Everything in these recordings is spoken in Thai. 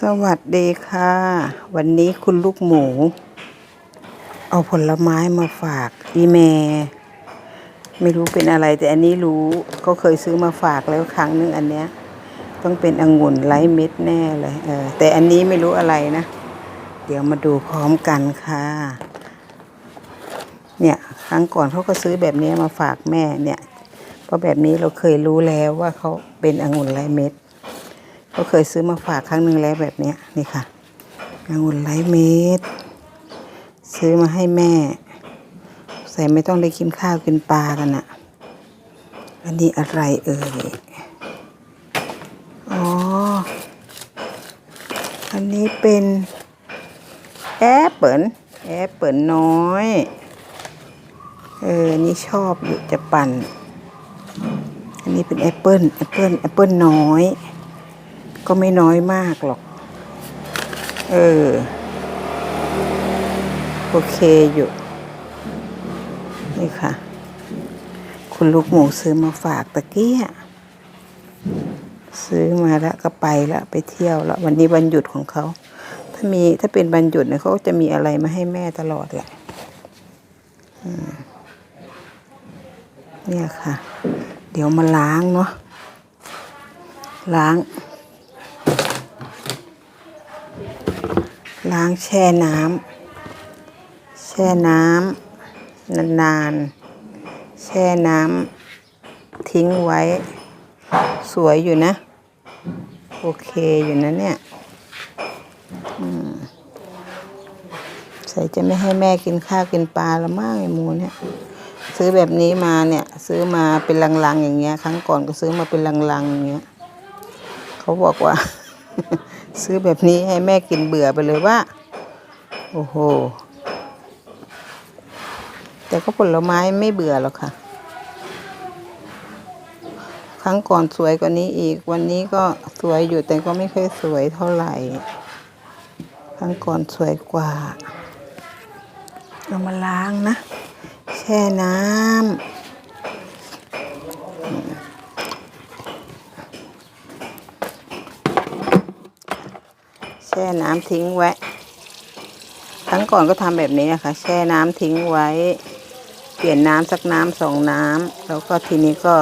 สวัสดีค่ะ วันนี้คุณลูกหมู เอาผลไม้มาฝากอีเมไม่รู้เป็นอะไร แต่อันนี้รู้เขาเคยซื้อมาฝากแล้วครั้งนึงอันเนี้ย ต้องเป็นองุ่นไร้เม็ดแน่เลยเออแต่อันนี้ไม่รู้อะไรนะ เดี๋ยวมาดูพร้อมกันค่ะ เนี่ยครั้งก่อนเขาก็ซื้อแบบนี้มาฝากแม่เนี่ย เพราะแบบนี้เราเคยรู้แล้วว่าเขาเป็นองุ่นไร้เม็ด ก็เคยซื้อมาฝากครั้งหนึ่งแล้วแบบนี้นี่ค่ะองุ่นไร้เม็ดซื้อมาให้แม่ ใส่ไม่ต้องได้กินข้าวกินปลากันอะอันนี้อะไรเอ่ยอ๋อ อันนี้เป็นแอปเปิลแอปเปิลน้อย เออ นี่ชอบอยู่จะปั่น อันนี้เป็นแอปเปิลแอปเปิลแอปเปิลน้อย ก็ไม่น้อยมากหรอก เออ โอเคอยู่ นี่ค่ะ คุณลูกหมูซื้อมาฝากตะกี้ซื้อมาแล้วก็ไปแล้วไปเที่ยวแล้ววันนี้วันหยุดของเขา ถ้ามีถ้าเป็นวันหยุดเนี่ยเขาจะมีอะไรมาให้แม่ตลอดแหละเนี่ยค่ะ เดี๋ยวมาล้างเนาะล้าง ล้างแช่น้ำแช่น้ำนานๆ แช่น้ำทิ้งไว้ สวยอยู่นะ โอเคอยู่นะเนี่ยใส่จะไม่ให้แม่กินข้าวกินปลาละมากไอ้หมูเนี่ย ซื้อแบบนี้มาเนี่ย ซื้อมาเป็นลังๆอย่างเงี้ย ครั้งก่อนก็ซื้อมาเป็นลังๆอย่างเงี้ยเขาบอกว่า ซื้อแบบนี้ให้แม่กินเบื่อไปเลยว่า โอ้โห แต่ก็ผลไม้ไม่เบื่อหรอกค่ะ ครั้งก่อนสวยกว่านี้อีก วันนี้ก็สวยอยู่แต่ก็ไม่ค่อยสวยเท่าไหร่ ครั้งก่อนสวยกว่า เรามาล้างนะ แช่น้ำ ช่น้ำทิ้งไว้ครั้งก่อนก็ทำแบบนี้นะคะแช่น้ำทิ้งไว้ เปลี่ยนน้ำสักน้ำสองน้ำแล้วก็ทีนี้ก็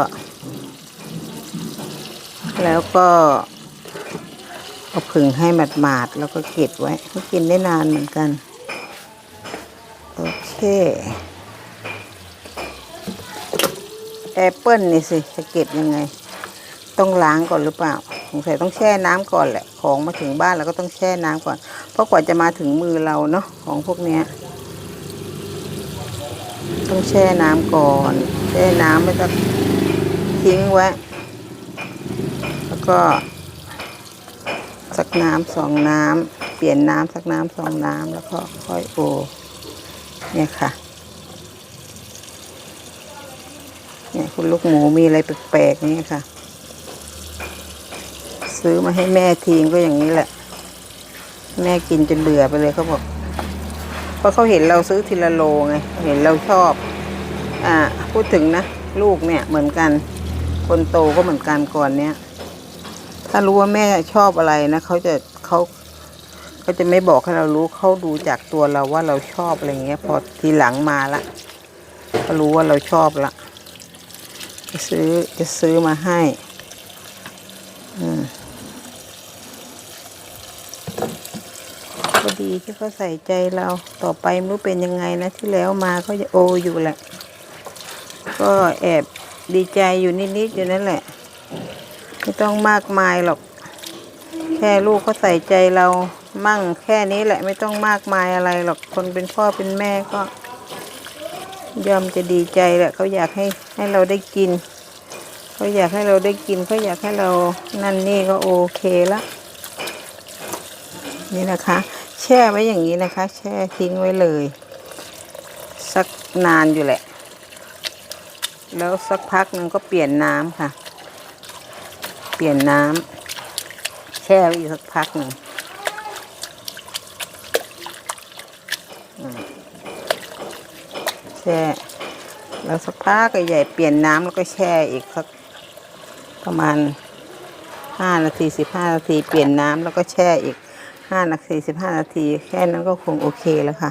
แล้วก็เอาผึ่งให้หมาดๆแล้วก็เก็บไว้ก็กินได้นานเหมือนกัน โอเคแอปเปิลนี่สิจะเก็บยังไง ต้องล้างก่อนหรือเปล่า งสัยต้องแช่น้ำก่อนแหละ ของมาถึงบ้านเราก็ต้องแช่น้ำก่อน เพราะกว่าจะมาถึงมือเราเนาะของพวกเนี้ย ต้องแช่น้ำก่อน แช่น้ำแล้วก็ทิ้งไว้ แล้วก็สักน้ำสองน้ำเปลี่ยนน้ำสักน้ำสองน้ำแล้วก็ค่อยโอ เนี่ยค่ะ เนี่ยคุณลูกหมูมีอะไรแปลกๆนี่ค่ะ ซื้อมาให้แม่ทิ้งก็อย่างนี้แหละ แม่กินจนเบื่อไปเลยเขาบอก เพราะเขาเห็นเราซื้อทีละโลไง เห็นเราชอบ อ่า พูดถึงนะ ลูกเนี่ยเหมือนกัน คนโตก็เหมือนกันก่อนเนี้ย ถ้ารู้ว่าแม่ชอบอะไรนะเขาจะเขาเขาจะไม่บอกให้เรารู้เขาดูจากตัวเราว่าเราชอบอะไรเงี้ย พอทีหลังมาละก็รู้ว่าเราชอบละจะซื้อจะซื้อมาให้ อืม ดีที่เขาใส่ใจเราต่อไปไม่รู้เป็นยังไงนะที่แล้วมาก็จะโออยู่แหละ ก็แอบดีใจอยู่นิดๆอยู่นั่นแหละ ไม่ต้องมากมายหรอก แค่ลูกเขาใส่ใจเรามั่งแค่นี้แหละไม่ต้องมากมายอะไรหรอกคนเป็นพ่อเป็นแม่ก็ยอมจะดีใจแหละเขาอยากให้ให้เราได้กินเขาอยากให้เราได้กินเขาอยากให้เรานั่นนี่ก็โอเคละนี่นะคะ แช่ไว้อย่างนี้นะคะ แช่ทิ้งไว้เลย สักนานอยู่แหละ แล้วสักพักหนึ่งก็เปลี่ยนน้ำค่ะ เปลี่ยนน้ำแช่ไว้อีกสักพักหนึ่งแช่แล้วสักพักใหญ่เปลี่ยนน้ำแล้วก็แช่อีกสักประมาณห้านาทีสิบห้านาทีเปลี่ยนน้ำแล้วก็แช่อีก ห้านาทีสิบห้านาที แค่นั้นก็คงโอเคแล้วค่ะ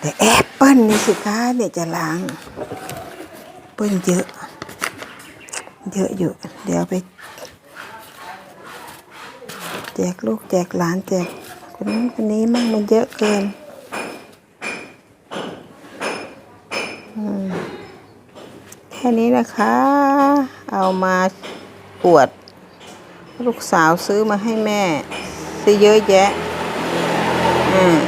แต่แอปเปิ้ลนี่สิคะเนี่ยจะล้างเปิ้ลเยอะ เยอะอยู่ เดี๋ยวไป แจกลูกแจกหลานแจกคนนู้นคนนี้มั่งมันเยอะเกินแค่นี้นะคะ เอามาปวด ลูกสาวซื้อมาให้แม่ ซื้อเยอะแยะ อืม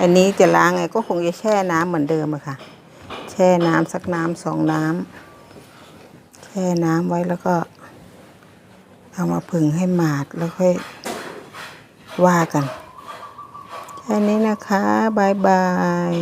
อันนี้จะล้างไงก็คงจะแช่น้ำเหมือนเดิมอะค่ะ แช่น้ำสักน้ำสองน้ำแช่น้ำไว้แล้วก็ เอามาผึ่งให้หมาดแล้วค่อยว่ากัน แค่นี้นะคะบายบาย